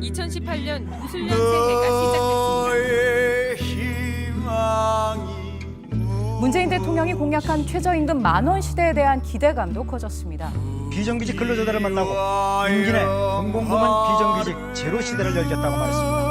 2018년 무술년 새해가 시작됐습니다. 문재인 대통령이 공약한 최저임금 만원 시대에 대한 기대감도 커졌습니다. 비정규직 근로자들을 만나고 임기 내 공공부문 비정규직 제로 시대를 열겠다고 말했습니다.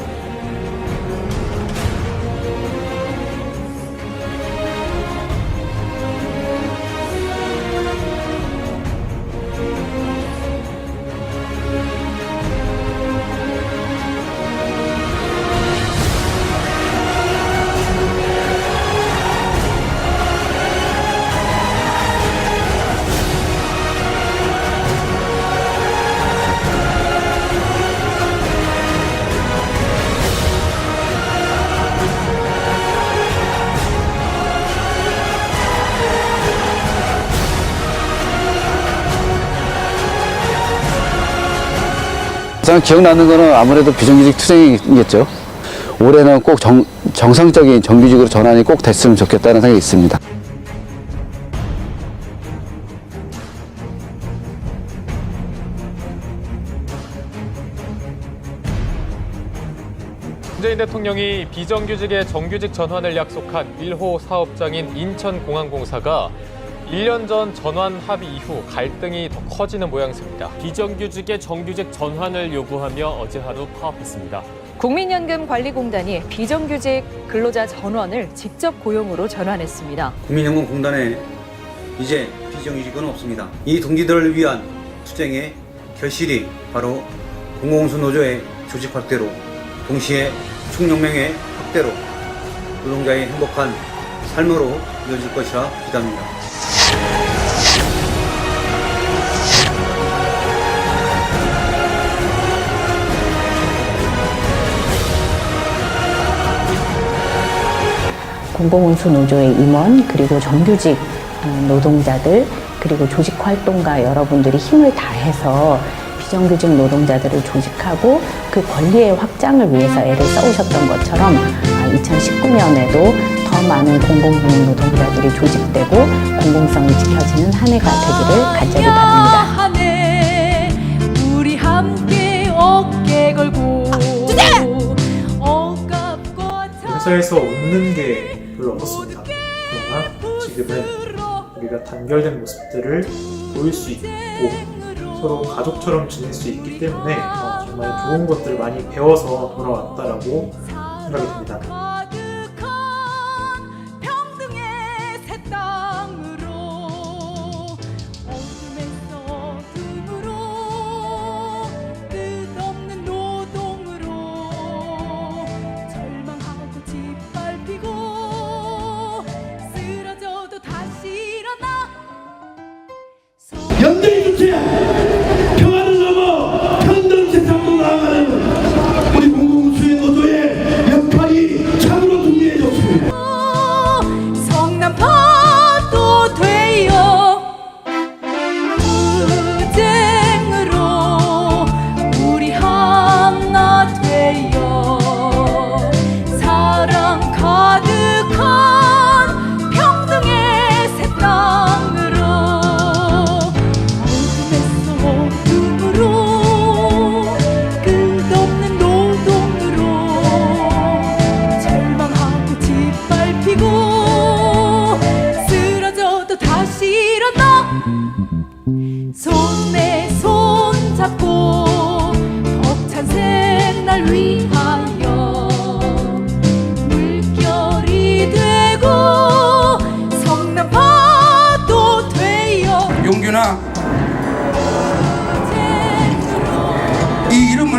저는 기억나는 거는 아무래도 비정규직 투쟁이겠죠. 올해는 꼭 정, 정상적인 정규직으로 전환이 꼭 됐으면 좋겠다는 생각이 있습니다. 문재인 대통령이 비정규직의 정규직 전환을 약속한 1호 사업장인 인천공항공사가 1년 전 전환 합의 이후 갈등이 더 커지는 모양새입니다. 비정규직의 정규직 전환을 요구하며 어제 하루 파업했습니다. 국민연금관리공단이 비정규직 근로자 전원을 직접 고용으로 전환했습니다. 국민연금공단에 이제 비정규직은 없습니다. 이 동기들을 위한 투쟁의 결실이 바로 공공운수 노조의 조직 확대로 동시에 충령명의 확대로 노동자의 행복한 삶으로 이어질 것이라 기대합니다. 공공운수 노조의 임원 그리고 정규직 어, 노동자들 그리고 조직 활동가 여러분들이 힘을 다해서 비정규직 노동자들을 조직하고 그 권리의 확장을 위해서 애를 써오셨던 것처럼 2019년에도 더 많은 공공부문 노동자들이 조직되고 공공성이 지켜지는 한 해가 되기를 간절히 바랍니다. 우리 함께 어깨 걸고 억압과 회사에서 얻는 게 별로 없었습니다. 그러나 지금은 우리가 단결된 모습들을 보일 수 있고 서로 가족처럼 지낼 수 있기 때문에 어, 정말 좋은 것들을 많이 배워서 돌아왔다라고 생각이 듭니다. 연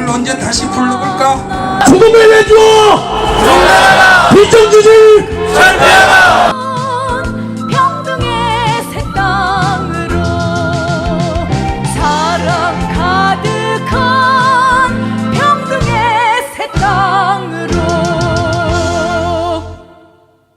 이 이름을 언제 다시 불러볼까? 죽음을 내주어! 비정규직